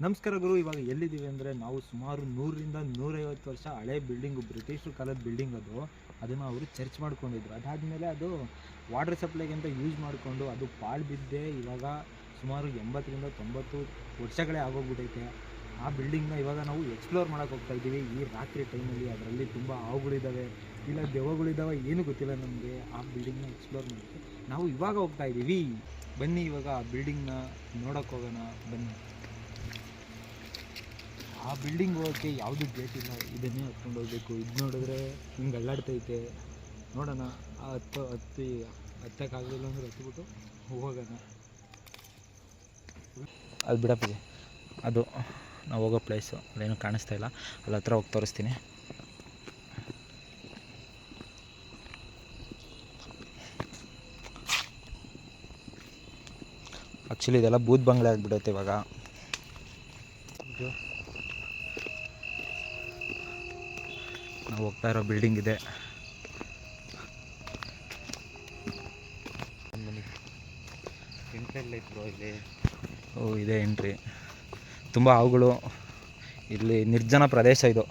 ನಮಸ್ಕಾರ ಗುರು, ಇವಾಗ ಎಲ್ಲಿದ್ದೀವಿ ಅಂದರೆ ನಾವು ಸುಮಾರು ನೂರರಿಂದ ನೂರೈವತ್ತು ವರ್ಷ ಹಳೆ ಬಿಲ್ಡಿಂಗು ಬ್ರಿಟಿಷರು ಕಾಲದ ಬಿಲ್ಡಿಂಗ್ ಅದು. ಅದನ್ನು ಅವರು ಚರ್ಚ್ ಮಾಡ್ಕೊಂಡಿದ್ರು. ಅದಾದಮೇಲೆ ಅದು ವಾಟರ್ ಸಪ್ಲೈಗೆ ಅಂತ ಯೂಸ್ ಮಾಡಿಕೊಂಡು ಅದು ಪಾಳು ಬಿದ್ದೆ ಇವಾಗ ಸುಮಾರು ಎಂಬತ್ತರಿಂದ ತೊಂಬತ್ತು ವರ್ಷಗಳೇ ಆಗೋಗ್ಬಿಟ್ಟೈತೆ ಆ ಬಿಲ್ಡಿಂಗ್ನ ಇವಾಗ ನಾವು ಎಕ್ಸ್ಪ್ಲೋರ್ ಮಾಡೋಕೆ ಹೋಗ್ತಾ ಇದ್ದೀವಿ. ಈ ರಾತ್ರಿ ಟೈಮಲ್ಲಿ ಅದರಲ್ಲಿ ತುಂಬ ಹಾವುಗಳಿದ್ದಾವೆ ಇಲ್ಲ ದೆವ್ವಗಳಿದ್ದಾವೆ ಏನು ಗೊತ್ತಿಲ್ಲ ನಮಗೆ. ಆ ಬಿಲ್ಡಿಂಗ್ನ ಎಕ್ಸ್ಪ್ಲೋರ್ ಮಾಡೋಕ್ಕೆ ನಾವು ಇವಾಗ ಹೋಗ್ತಾ ಇದ್ದೀವಿ. ಬನ್ನಿ ಇವಾಗ ಆ ಬಿಲ್ಡಿಂಗ್ನ ನೋಡೋಕೆ ಹೋಗೋಣ. ಬನ್ನಿ. ಆ ಬಿಲ್ಡಿಂಗ್ ಹೋಗೋಕ್ಕೆ ಯಾವುದು ಗೇಟ್ ಇಲ್ಲ ಇದನ್ನೇ ಹತ್ಕೊಂಡು ಹೋಗ್ಬೇಕು. ಇದು ನೋಡಿದ್ರೆ ಹಿಂಗೆ ಅಲ್ಲಾಡ್ತೈತೆ. ನೋಡೋಣ ಆ ಹತ್ತು ಹತ್ತಿ ಹತ್ತಕ್ಕಾಗಲಿಲ್ಲ ಅಂದ್ರೆ ಹತ್ಬಿಟ್ಟು ಹೋಗೋಣ. ಅದು ಬಿಡಪ್ಪ ಅದು ನಾವು ಹೋಗೋ ಪ್ಲೇಸು ಅಲ್ಲೇನು ಕಾಣಿಸ್ತಾ ಇಲ್ಲ. ಅಲ್ಲಿ ಹತ್ರ ಹೋಗಿ ತೋರಿಸ್ತೀನಿ. ಆ್ಯಕ್ಚುಲಿ ಇದೆಲ್ಲ ಬೂತ್ ಬಂಗ್ಲೆ ಆಗಿಬಿಡುತ್ತೆ ಇವಾಗ. ನಾವು ಹೋಗ್ತಾ ಇರೋ ಬಿಲ್ಡಿಂಗ್ ಇದೆ. ಇಲ್ಲಿ. ಓ ಇದೆ ಎಂಟ್ರಿ ತುಂಬ ಹಾವುಗಳು. ಇಲ್ಲಿ ನಿರ್ಜನ ಪ್ರದೇಶ ಇದು.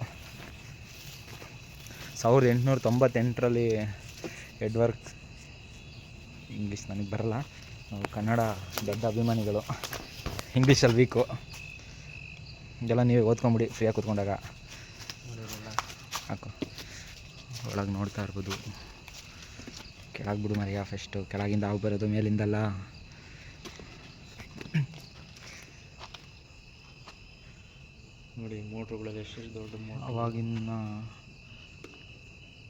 ಸಾವಿರದ ಎಂಟುನೂರ ತೊಂಬತ್ತೆಂಟರಲ್ಲಿ ಎಡ್ವರ್ಕ್ ಇಂಗ್ಲೀಷ್ ನನಗೆ ಬರಲ್ಲ. ನಾವು ಕನ್ನಡ ದೊಡ್ಡ ಅಭಿಮಾನಿಗಳು. ಇಂಗ್ಲೀಷಲ್ಲಿ ವೀಕು ಇದೆಲ್ಲ ನೀವೇ ಓದ್ಕೊಂಬಿಡಿ ಫ್ರೀಯಾಗಿ ಕೂತ್ಕೊಂಡಾಗ. ಹಾಕು ಒಳಗೆ ನೋಡ್ತಾ ಇರ್ಬೋದು. ಕೆಳಗೆ ಬಿಡು ಮರಿಯ ಫಸ್ಟು ಕೆಳಗಿಂದ ಹಾವು ಬರೋದು ಮೇಲಿಂದಲ್ಲ. ನೋಡಿ, ಮೋಟ್ರುಗಳೆಲ್ಲ ಎಷ್ಟು ದೊಡ್ಡ ಅವಾಗಿನ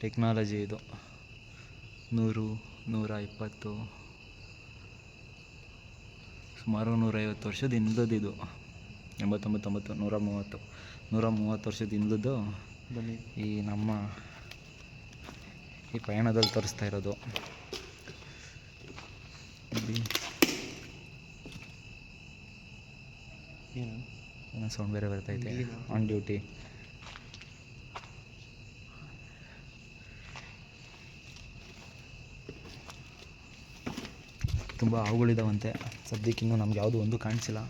ಟೆಕ್ನಾಲಜಿ ಇದು. ನೂರು, ನೂರ ಇಪ್ಪತ್ತು. ಸುಮಾರು ನೂರೈವತ್ತು ವರ್ಷದ ಹಿಂದದ್ದು ಇದು. ಎಂಬತ್ತೊಂಬತ್ತೊಂಬತ್ತು ನೂರ ಮೂವತ್ತು. ನೂರ ಮೂವತ್ತು ವರ್ಷದ ಹಿಂದದ್ದು ಬನ್ನಿ. ಈ ನಮ್ಮ ಈ ಪಯಣದಲ್ಲಿ ತೋರಿಸ್ತಾ ಇರೋದು. ಏನು? ಸೌಂಡ್ ಬೇರೆ ಬರ್ತೈತೆ ಇಲ್ಲಿ ಆನ್ ಡ್ಯೂಟಿ ತುಂಬ ಹಾವುಗಳಿದಾವಂತೆ. ಸದ್ಯಕ್ಕಿನ್ನೂ ನಮ್ಗೆ ಯಾವುದು ಒಂದು ಕಾಣಿಸಿಲ್ಲ.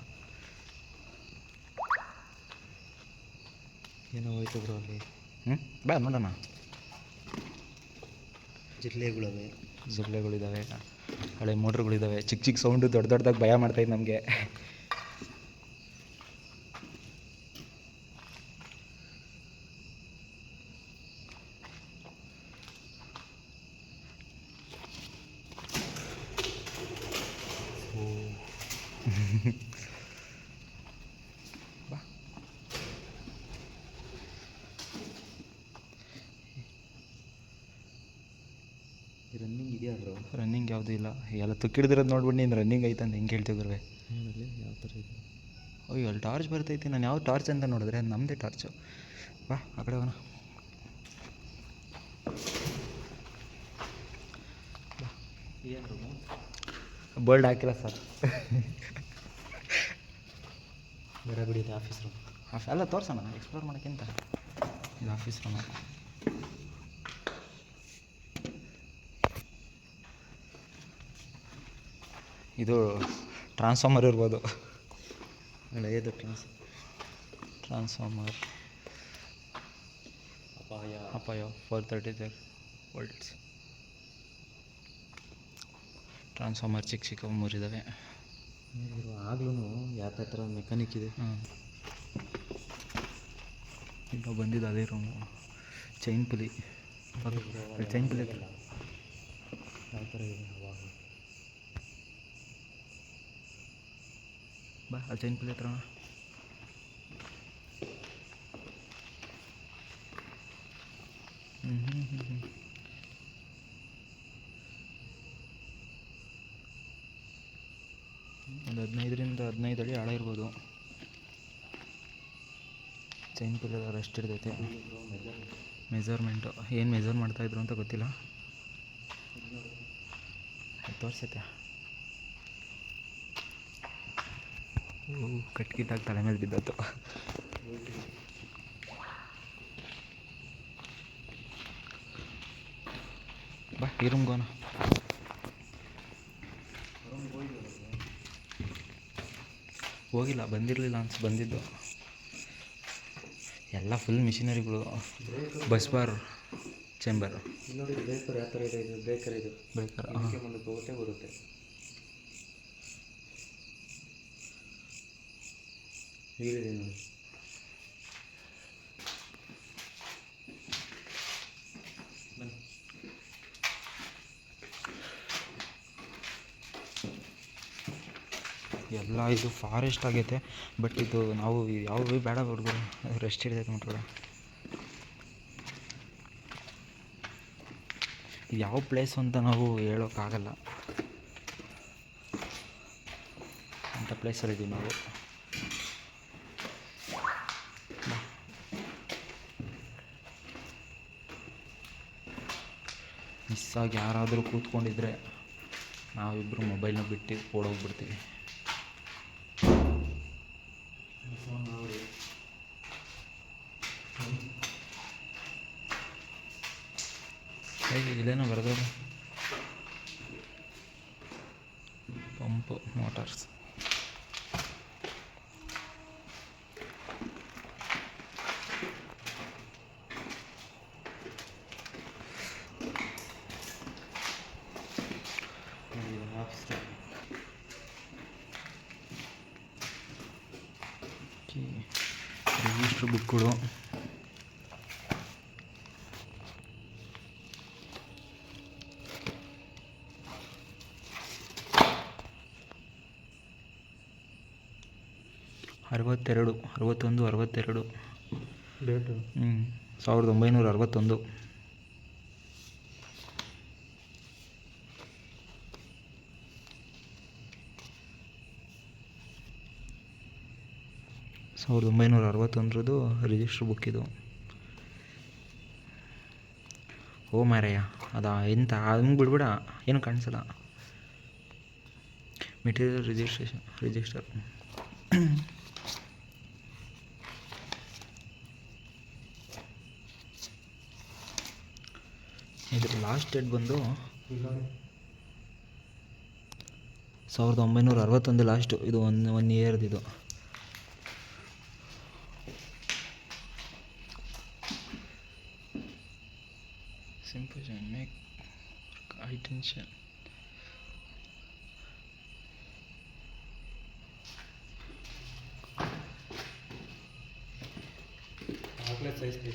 ಏನೋ ಹೋಯ್ತು ಬ್ರೋ ಅಲ್ಲಿ. ಹ್ಞೂ ಬಾ ನೋಡೋಣ ಜಿರ್ಲೆಗಳಿವೆ ಜಿರಳೆಗಳಿದ್ದಾವೆ ಹಳೆ ಮೋಟ್ರುಗಳಿದ್ದಾವೆ ಚಿಕ್ಕ ಚಿಕ್ಕ ಸೌಂಡು ದೊಡ್ಡ ದೊಡ್ಡದಾಗಿ ಭಯ ಮಾಡ್ತಾಯಿತ್ತು ನಮಗೆ ಬಾ ರನ್ನಿಂಗ್ ಇದೆಯಾ ಬ್ರೋ ರನ್ನಿಂಗ್ ಯಾವುದೂ ಇಲ್ಲ. ಎಲ್ಲ ತುಕ್ಕಿಡ್ದಿರೋದು ನೋಡ್ಬಿಟ್ಟು ನೀನು ರನ್ನಿಂಗ್ ಐತೆ ಅಂತ ಹೆಂಗೆ ಹೇಳ್ತೀವಿ ಗುರುವೆ. ಯಾವ ಥರ ಇದೆ. ಅಯ್ಯೋ ಅಲ್ಲಿ ಟಾರ್ಚ್ ಬರ್ತೈತಿ. ನಾನು ಯಾವ ಟಾರ್ಚ್ ಅಂತ ನೋಡಿದ್ರೆ ನಮ್ಮದೇ ಟಾರ್ಚು ಬಾ ಆ ಕಡೆ ಹೋಗೋಣ. ಬೋಲ್ಡ್ ಹಾಕಿಲ್ಲ ಸರ್ ಬೇರೆ ಬಿಡಿ ಇದೆ ಆಫೀಸ್ ರೂಮ್ ಆಫ್ ಎಲ್ಲ ತೋರ್ಸೋಣ ಎಕ್ಸ್ಪ್ಲೋರ್ ಮಾಡೋಕ್ಕಿಂತ. ಇದು ಆಫೀಸ್ ರೂಮು ಇದು ಟ್ರಾನ್ಸ್ಫಾರ್ಮರ್ ಇರ್ಬೋದು. ಹಳೆಯದು ಟ್ರಾನ್ಸ್ ಟ್ರಾನ್ಸ್ಫಾರ್ಮರ್ ಅಪಾಯ. ಅಪಾಯ ಫೋರ್ ತರ್ಟಿ ತರ್ ವೋಲ್ಟ್ಸ್ ಟ್ರಾನ್ಸ್ಫಾರ್ಮರ್ ಚಿಕ್ಕ ಚಿಕ್ಕ ಮೂರಿದ್ದಾವೆ ಆಗ್ಲೂ ಯಾವ ಥರ ಮೆಕ್ಯಾನಿಕ್ ಇದೆ. ಹಾಂ ಈಗ ಬಂದಿದ್ದು ಅದೇ ರೂಮು ಚೈನ್ ಪುಲಿ ಚೈನ್ ಪುಲಿ ಯಾವ ಥರ ಇದೆ ಅವಾಗ? ಬಾ ಚೈನ್ ಪುಲಿ ಹತ್ರ ಒಂದು ಹದಿನೈದರಿಂದ ಹದಿನೈದು ಅಡಿ ಆಳ ಇರ್ಬೋದು. ಚೈನ್ ಪಿಲ್ಲರ್ ರೆಸ್ಟ್ ಇರ್ತೈತೆ. ಮೆಜರ್ಮೆಂಟು ಏನು ಮೆಜರ್ ಮಾಡ್ತಾಯಿದ್ರು ಅಂತ ಗೊತ್ತಿಲ್ಲ. ತೋರಿಸೈತೆ ಓ ಕಟ್ಕಿಟ್ಟಾಗಿ ತಲೆ ಮೇಲೆ ಬಿದ್ದತ್ತು ಬಾ ಈ ರೂಮ್ಗೋಣ ಹೋಗಿಲ್ಲ ಬಂದಿರಲಿಲ್ಲ ಅನ್ಸ್ ಬಂದಿದ್ದು. ಎಲ್ಲ ಫುಲ್ ಮಿಷಿನರಿಗಳು ಬಸ್ ಬಾರ್ ಚೇಂಬರ್ ನೋಡಿ ಬ್ರೇಕರ್ ಯಾವ ಥರ ಇದೆ? ಬ್ರೇಕರ್ ಇದು? ಮುಂದೆ ಬರುತ್ತೆ. ನೋಡಿ ಎಲ್ಲ ಇದು ಫಾರೆಸ್ಟ್ ಆಗೈತೆ ಬಟ್ ಇದು ನಾವು ಯಾವ ಬೇಡ ಹುಡುಗರು ರೆಸ್ಟ್ ಹಿಡಿದೈತೆ ನೋಡ್ರಿ ಯಾವ ಪ್ಲೇಸ್ ಅಂತ ನಾವು ಹೇಳೋಕ್ಕಾಗಲ್ಲ. ಅಂಥ ಪ್ಲೇಸಲ್ಲಿದ್ದೀವಿ ನಾವು ಬಾ. ಆಗಿ ಯಾರಾದರೂ ಕೂತ್ಕೊಂಡಿದ್ರೆ ನಾವಿಬ್ಬರು ಮೊಬೈಲ್ನ ಬಿಟ್ಟು ಓಡೋಗ್ಬಿಡ್ತೀವಿ. ಹೇಗೆ ಇಲ್ಲೇನೋ ಬರೆದ್ರು ಪಂಪು ಮೋಟಾರ್ಸ್. ರಿಜಿಸ್ಟ್ರ್ ಬುಕ್ಗಳು ಅರವತ್ತೆರಡು. ಅರವತ್ತೊಂದು ಅರವತ್ತೆರಡು ಸಾವಿರದ ಒಂಬೈನೂರ ಅರವತ್ತೊಂದು. ಸಾವಿರದ ಒಂಬೈನೂರ ಅರವತ್ತೊಂದರದು ರಿಜಿಸ್ಟ್ರ್ ಬುಕ್ ಇದು. ಓ ಮಾರಯ್ಯ ಅದಾ, ಎಂತ ಹಂಗೆ ಬಿಡ್ಬೇಡ, ಏನು ಕಾಣಿಸಲ್ಲ. ಮೆಟೀರಿಯಲ್ ರಿಜಿಸ್ಟ್ರೇಷನ್ ರಿಜಿಸ್ಟರ್ ಇದ್ರ ಲಾಸ್ಟ್ ಡೇಟ್ ಬಂದು ಸಾವಿರದ ಒಂಬೈನೂರ ಅರವತ್ತೊಂದು ಲಾಸ್ಟು ಇದು ಒನ್ ಒನ್ ಇಯರ್ದು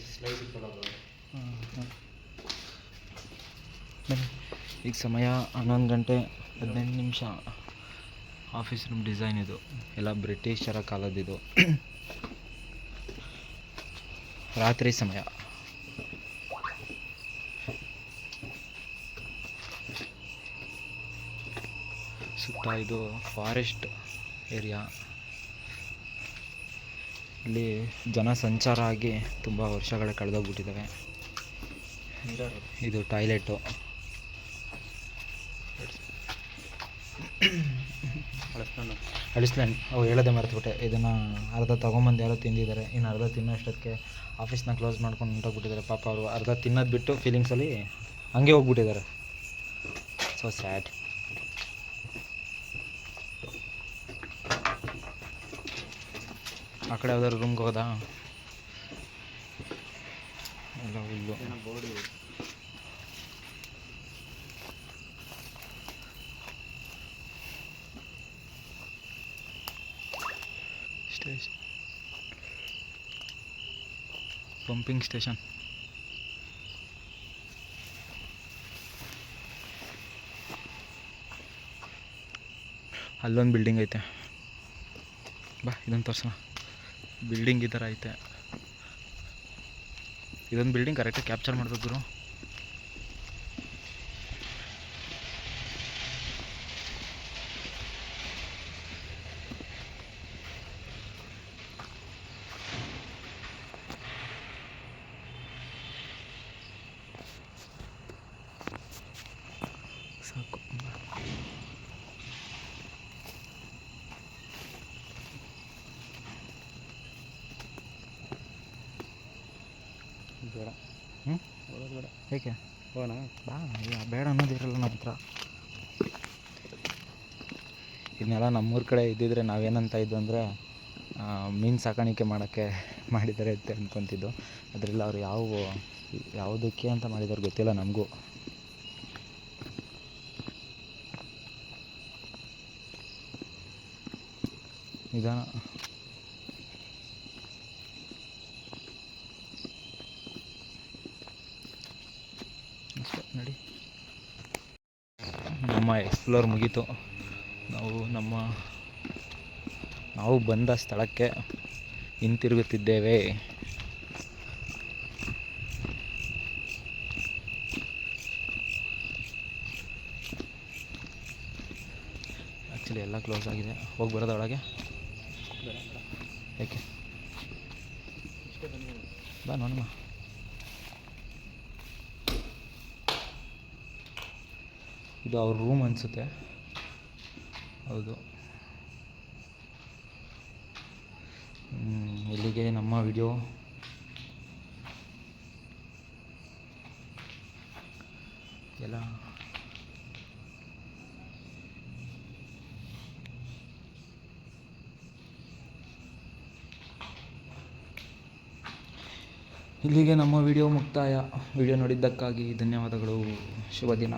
ಸ್ಲೈಸ್ ಇತ್ತಲ್ಲ ಅದು ಬನ್ನಿ ಈಗ ಸಮಯ ಹನ್ನೊಂದು ಗಂಟೆ ಹದಿನೆಂಟು ನಿಮಿಷ. ಆಫೀಸ್ ರೂಮ್ ಡಿಸೈನ್ ಇದು. ಎಲ್ಲ ಬ್ರಿಟಿಷರ ಕಾಲದಿದು ರಾತ್ರಿ ಸಮಯ. ಸುತ್ತ ಇದು ಫಾರೆಸ್ಟ್ ಏರಿಯಾ ಇಲ್ಲಿ ಜನ ಸಂಚಾರ ಆಗಿ ತುಂಬ ವರ್ಷಗಳು ಕಳೆದೋಗ್ಬಿಟ್ಟಿದ್ದಾವೆ. ಇದು ಟಾಯ್ಲೆಟು ಅಳಿಸ್ಲ್ಯಾಂಡ್ ಅವು ಹೇಳೋದೇ ಮರೆತುಬಿಟ್ಟೆ. ಇದನ್ನು ಅರ್ಧ ತೊಗೊಂಬಂದು ಯಾರೋ ತಿಂದಿದ್ದಾರೆ. ಇನ್ನು ಅರ್ಧ ತಿನ್ನೋಷ್ಟೊತ್ತಿಗೆ ಆಫೀಸ್ನ ಕ್ಲೋಸ್ ಮಾಡ್ಕೊಂಡು ಹೊಂಟೋಗ್ಬಿಟ್ಟಿದ್ದಾರೆ ಪಾಪ ಅವರು ಅರ್ಧ ತಿನ್ನೋದು ಬಿಟ್ಟು ಫೀಲಿಂಗ್ಸಲ್ಲಿ ಹಂಗೆ ಹೋಗ್ಬಿಟ್ಟಿದ್ದಾರೆ. ಸೊ ಸ್ಯಾಡ್ ಆ ಕಡೆ ಯಾವ್ದಾದ್ರು ರೂಮ್ಗೆ ಹೋದಾ? ಎಲ್ಲ ಹುಲ್ಲು. ಸ್ಟೇಷನ್ ಪಂಪಿಂಗ್ ಸ್ಟೇಷನ್ ಅಲ್ಲೊಂದು ಬಿಲ್ಡಿಂಗ್ ಐತೆ. ಬಾ ಇದೊಂದು ತೋರ್ಸೋಣ. ಬಿಲ್ಡಿಂಗ್ ಈ ಥರ ಐತೆ. ಇದೊಂದು ಬಿಲ್ಡಿಂಗ್ ಕರೆಕ್ಟಾಗಿ ಕ್ಯಾಪ್ಚರ್ ಮಾಡ್ಬೇಕು ಏಕೆ ಹೋಗೋಣ. ಬಾ ಬೇಡ ಅನ್ನೋದಿರಲ್ಲ ನಮ್ಮ ಹತ್ರ. ಇದನ್ನೆಲ್ಲ ನೆಲ ನಮ್ಮೂರ ಕಡೆ ಇದ್ದಿದ್ರೆ ನಾವೇನಂತ ಇದ್ದು ಅಂದರೆ ಮೀನು ಸಾಕಾಣಿಕೆ ಮಾಡೋಕ್ಕೆ ಮಾಡಿದ್ದಾರೆ ಅಂತ ಅಂದ್ಕೊತಿದ್ದು ಅದರಲ್ಲಿ ಅವ್ರು ಯಾವ ಯಾವುದಕ್ಕೆ ಅಂತ ಮಾಡಿದಾರೆ ಗೊತ್ತಿಲ್ಲ ನಮಗೂ. ನಿಧಾನ ಅಷ್ಟೇ ನಡಿ ನಮ್ಮ ಎಕ್ಸ್ಪ್ಲೋರ್ ಮುಗೀತು. ನಾವು ನಮ್ಮ, ನಾವು ಬಂದ ಸ್ಥಳಕ್ಕೆ ಹಿಂತಿರುಗುತ್ತಿದ್ದೇವೆ. ಆ್ಯಕ್ಚುಲಿ ಎಲ್ಲ ಕ್ಲೋಸ್ ಆಗಿದೆ. ಹೋಗಿ ಬರೋದ ಒಳಗೆ? ಯಾಕೆ? ಬಾ ನೋಡಮ್ಮ. ಇದು ಅವ್ರ ರೂಮ್ ಅನಿಸುತ್ತೆ. ಹೌದು. ಇಲ್ಲಿಗೆ ನಮ್ಮ ವಿಡಿಯೋ ಎಲ್ಲ. ಇಲ್ಲಿಗೆ ನಮ್ಮ ವಿಡಿಯೋ ಮುಕ್ತಾಯ. ವಿಡಿಯೋ ನೋಡಿದ್ದಕ್ಕಾಗಿ ಧನ್ಯವಾದಗಳು. ಶುಭ ದಿನ.